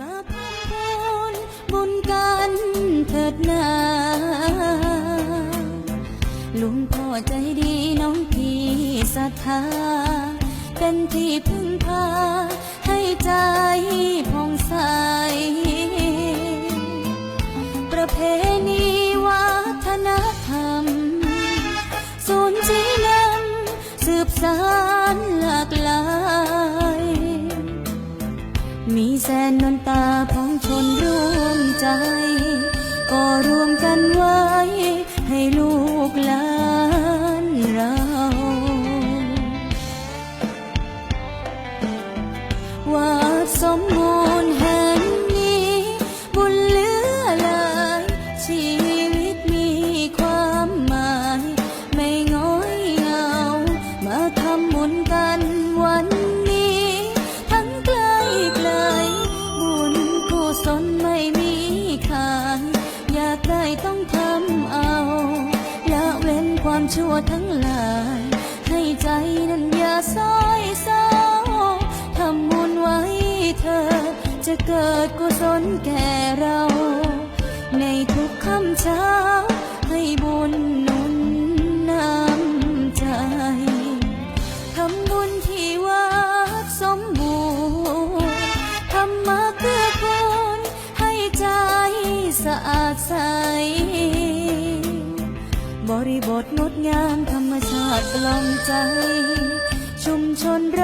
มาพำบุญบุญกันเถิดนาลุงพ่อใจดีน้องพี่ศรัทธา เป็นที่พึ่งพา ให้ใจผ่องใส ประเพณีวัฒนธรรมสูญชี้นำสืบสาน มีแสนนนตาของชนร่วมใจ ก็รวมกันไว้ ให้ลูกหลานเราวัดสมบูรณ์แห่งนี้บุญเหลือหลายชีวิตมีความหมาย ไม่ง้อยเหงา มาทำบุญ ความชั่วทั้งหลาย ให้ใจนั้นอย่าซ้อยเศร้าทำบุญไว้เธอ จะเกิดกุศลแก่เรา ในทุกค่ำเช้า ให้บุญนุนนำใจ ทำบุญที่วัดสมบูรณ์ทำมาเพื่อคุณให้ใจสะอาดใส บริบทงดงามธรรมชาติกล่อมใจ ชุมชนร